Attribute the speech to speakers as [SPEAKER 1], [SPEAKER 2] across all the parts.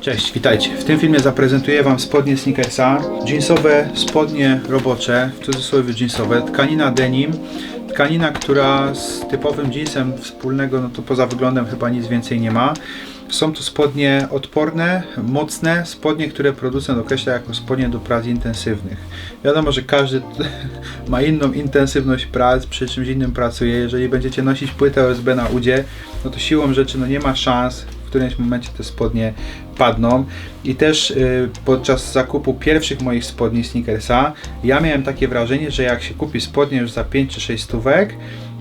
[SPEAKER 1] Cześć, witajcie. W tym filmie zaprezentuję Wam spodnie Snickersa. Jeansowe spodnie robocze, w cudzysłowie jeansowe, tkanina denim. Tkanina, która z typowym jeansem wspólnego, no to poza wyglądem chyba nic więcej nie ma. Są to spodnie odporne, mocne, spodnie, które producent określa jako spodnie do prac intensywnych. Wiadomo, że każdy ma inną intensywność prac, przy czymś innym pracuje. Jeżeli będziecie nosić płytę OSB na udzie, no to siłą rzeczy no nie ma szans, którymś momencie te spodnie padną. I też y, podczas zakupu pierwszych moich spodni Snickersa, ja miałem takie wrażenie, że jak się kupi spodnie już za 5 czy 6 stówek,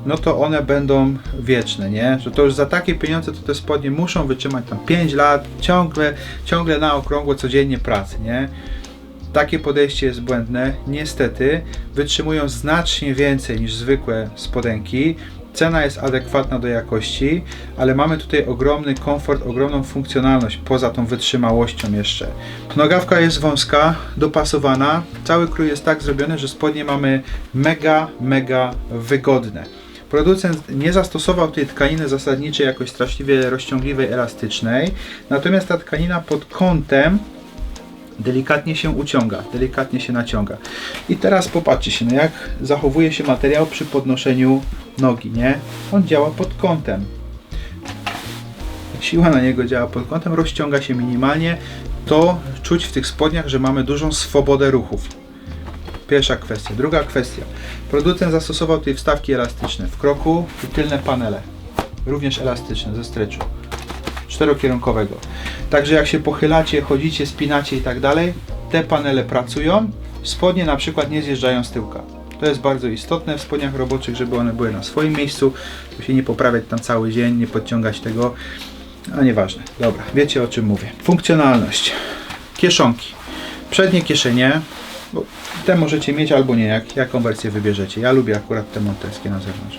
[SPEAKER 1] no to one będą wieczne, nie? Że to już za takie pieniądze to te spodnie muszą wytrzymać tam 5 lat, ciągle, ciągle na okrągło, codziennie pracy, nie? Takie podejście jest błędne. Niestety wytrzymują znacznie więcej niż zwykłe spodenki. Cena jest adekwatna do jakości, ale mamy tutaj ogromny komfort, ogromną funkcjonalność poza tą wytrzymałością jeszcze. Nogawka jest wąska, dopasowana. Cały krój jest tak zrobiony, że spodnie mamy mega, mega wygodne. Producent nie zastosował tej tkaniny zasadniczej jakoś straszliwie rozciągliwej, elastycznej, natomiast ta tkanina pod kątem delikatnie się uciąga, delikatnie się naciąga. I teraz popatrzcie się, no jak zachowuje się materiał przy podnoszeniu nogi, nie? On działa pod kątem. Siła na niego działa pod kątem, rozciąga się minimalnie. To czuć w tych spodniach, że mamy dużą swobodę ruchów. Pierwsza kwestia. Druga kwestia. Producent zastosował tutaj wstawki elastyczne w kroku i tylne panele. Również elastyczne ze stretchu czterokierunkowego. Także jak się pochylacie, chodzicie, spinacie i tak dalej, te panele pracują, spodnie na przykład nie zjeżdżają z tyłka. To jest bardzo istotne w spodniach roboczych, żeby one były na swoim miejscu, żeby się nie poprawiać tam cały dzień, nie podciągać tego, a nieważne. Dobra, wiecie o czym mówię. Funkcjonalność. Kieszonki. Przednie kieszenie, bo te możecie mieć albo nie, jak, jaką wersję wybierzecie. Ja lubię akurat te monterskie na zewnątrz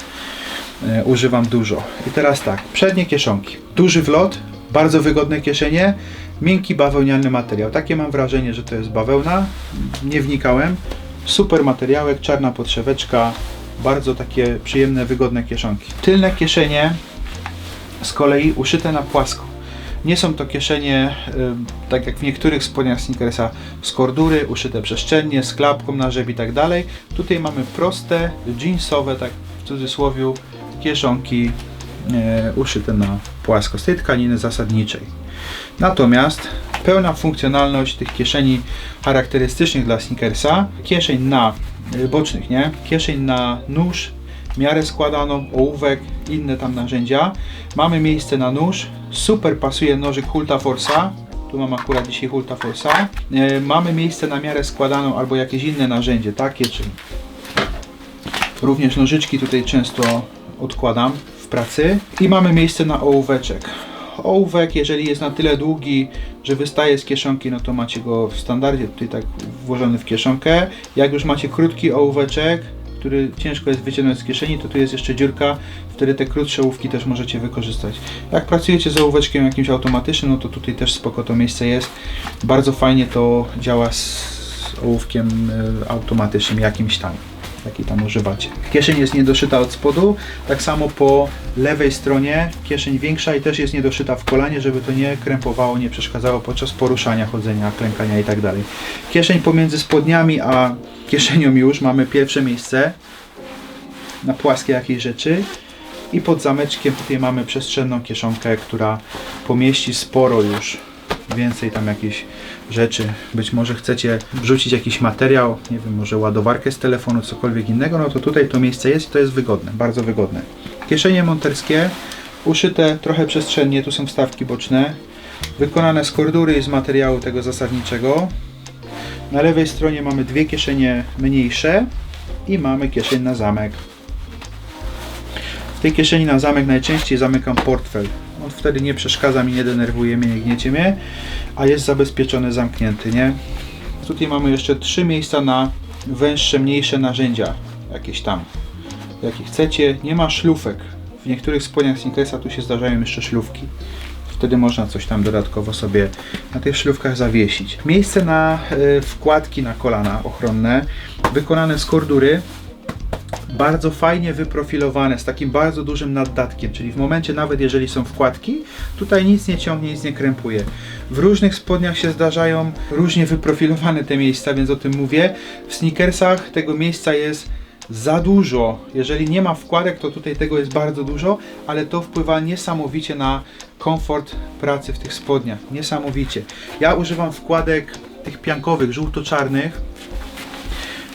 [SPEAKER 1] e, używam dużo. I teraz tak, przednie kieszonki. Duży wlot, bardzo wygodne kieszenie, miękki bawełniany materiał. Takie mam wrażenie, że to jest bawełna. Nie wnikałem. Super materiałek, czarna podszeweczka, bardzo takie przyjemne, wygodne kieszonki. Tylne kieszenie z kolei uszyte na płasko. Nie są to kieszenie, tak jak w niektórych spodniach Snickersa, z kordury, uszyte przestrzennie, z klapką na rzep i tak dalej. Tutaj mamy proste, jeansowe, tak w cudzysłowie, kieszonki uszyte na płasko z tej tkaniny zasadniczej. Natomiast pełna funkcjonalność tych kieszeni charakterystycznych dla Snickersa, kieszeń na e, bocznych, nie? Kieszeń na nóż, miarę składaną, ołówek, inne tam narzędzia. Mamy miejsce na nóż, super pasuje nożyk Hulta Forsa, tu mam akurat dzisiaj Hulta Forsa. E, mamy miejsce na miarę składaną albo jakieś inne narzędzie, takie czy Również nożyczki tutaj często odkładam pracy. I mamy miejsce na ołóweczek. Ołówek, jeżeli jest na tyle długi, że wystaje z kieszonki, no to macie go w standardzie tutaj tak włożony w kieszonkę. Jak już macie krótki ołóweczek, który ciężko jest wyciągnąć z kieszeni, to tu jest jeszcze dziurka, wtedy te krótsze ołówki też możecie wykorzystać. Jak pracujecie z ołóweczkiem jakimś automatycznym, no to tutaj też spoko to miejsce jest. Bardzo fajnie to działa z ołówkiem e, automatycznym jakimś tam jaki tam używacie. Kieszeń jest niedoszyta od spodu, tak samo po lewej stronie kieszeń większa i też jest niedoszyta w kolanie, żeby to nie krępowało, nie przeszkadzało podczas poruszania, chodzenia, klękania i tak. Kieszeń pomiędzy spodniami a kieszenią już mamy pierwsze miejsce na płaskie jakieś rzeczy i pod zameczkiem tutaj mamy przestrzenną kieszonkę, która pomieści sporo już więcej tam jakichś rzeczy. Być może chcecie wrzucić jakiś materiał, nie wiem, może ładowarkę z telefonu, cokolwiek innego, no to tutaj to miejsce jest i to jest wygodne, bardzo wygodne. Kieszenie monterskie, uszyte trochę przestrzennie, tu są wstawki boczne, wykonane z kordury i z materiału tego zasadniczego. Na lewej stronie mamy dwie kieszenie mniejsze i mamy kieszeń na zamek. W tej kieszeni na zamek najczęściej zamykam portfel. On wtedy nie przeszkadza mi, nie denerwuje mnie, nie gniecie mnie, a jest zabezpieczony, zamknięty, nie? Tutaj mamy jeszcze trzy miejsca na węższe, mniejsze narzędzia, jakieś tam, jakie chcecie. Nie ma szlufek. W niektórych spodniach Snickersa tu się zdarzają jeszcze szlufki. Wtedy można coś tam dodatkowo sobie na tych szlufkach zawiesić. Miejsce na y, wkładki na kolana ochronne, wykonane z kordury. Bardzo fajnie wyprofilowane, z takim bardzo dużym naddatkiem, czyli w momencie nawet jeżeli są wkładki, tutaj nic nie ciągnie, nic nie krępuje. W różnych spodniach się zdarzają różnie wyprofilowane te miejsca, więc o tym mówię. W sneakersach tego miejsca jest za dużo. Jeżeli nie ma wkładek, to tutaj tego jest bardzo dużo, ale to wpływa niesamowicie na komfort pracy w tych spodniach. Niesamowicie. Ja używam wkładek tych piankowych, żółto-czarnych.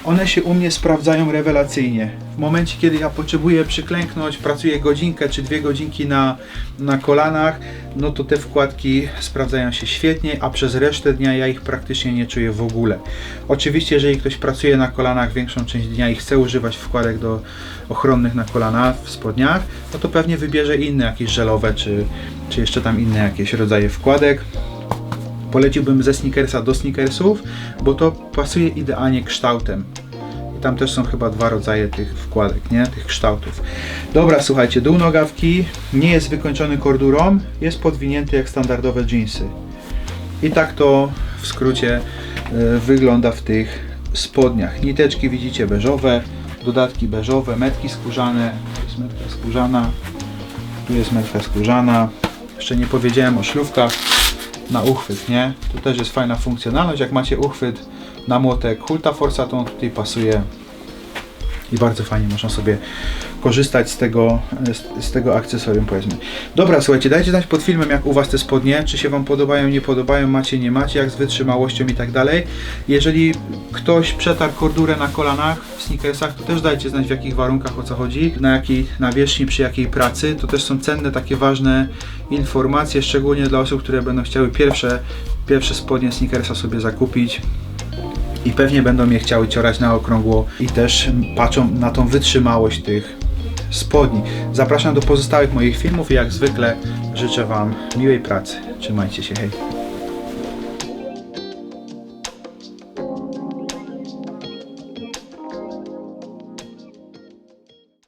[SPEAKER 1] One się u mnie sprawdzają rewelacyjnie. W momencie, kiedy ja potrzebuję przyklęknąć, pracuję godzinkę czy dwie godzinki na, na kolanach, no to te wkładki sprawdzają się świetnie, a przez resztę dnia ja ich praktycznie nie czuję w ogóle. Oczywiście, jeżeli ktoś pracuje na kolanach większą część dnia i chce używać wkładek do ochronnych na kolana w spodniach, no to pewnie wybierze inne, jakieś żelowe, czy, czy jeszcze tam inne jakieś rodzaje wkładek. Poleciłbym ze sneakersa do sneakersów, bo to pasuje idealnie kształtem. I tam też są chyba dwa rodzaje tych wkładek, nie? Tych kształtów. Dobra, słuchajcie, dół nogawki nie jest wykończony kordurą, jest podwinięty jak standardowe jeansy. I tak to w skrócie e, wygląda w tych spodniach. Niteczki widzicie beżowe, dodatki beżowe, metki skórzane, tu jest metka skórzana, tu jest metka skórzana. Jeszcze nie powiedziałem o szlówkach na uchwyt, nie? Tu też jest fajna funkcjonalność, jak macie uchwyt na młotek Hulta Forza, to on tutaj pasuje i bardzo fajnie można sobie korzystać z tego, z, z tego akcesorium powiedzmy. Dobra, słuchajcie, dajcie znać pod filmem jak u Was te spodnie, czy się Wam podobają, nie podobają, macie, nie macie, jak z wytrzymałością i tak dalej. Jeżeli ktoś przetarł kordurę na kolanach w sneakersach, to też dajcie znać w jakich warunkach, o co chodzi, na jakiej nawierzchni, przy jakiej pracy. To też są cenne, takie ważne informacje, szczególnie dla osób, które będą chciały pierwsze, pierwsze spodnie sneakersa sobie zakupić i pewnie będą je chciały ciorać na okrągło i też patrzą na tą wytrzymałość tych spodni. Zapraszam do pozostałych moich filmów i jak zwykle życzę Wam miłej pracy. Trzymajcie się, hej!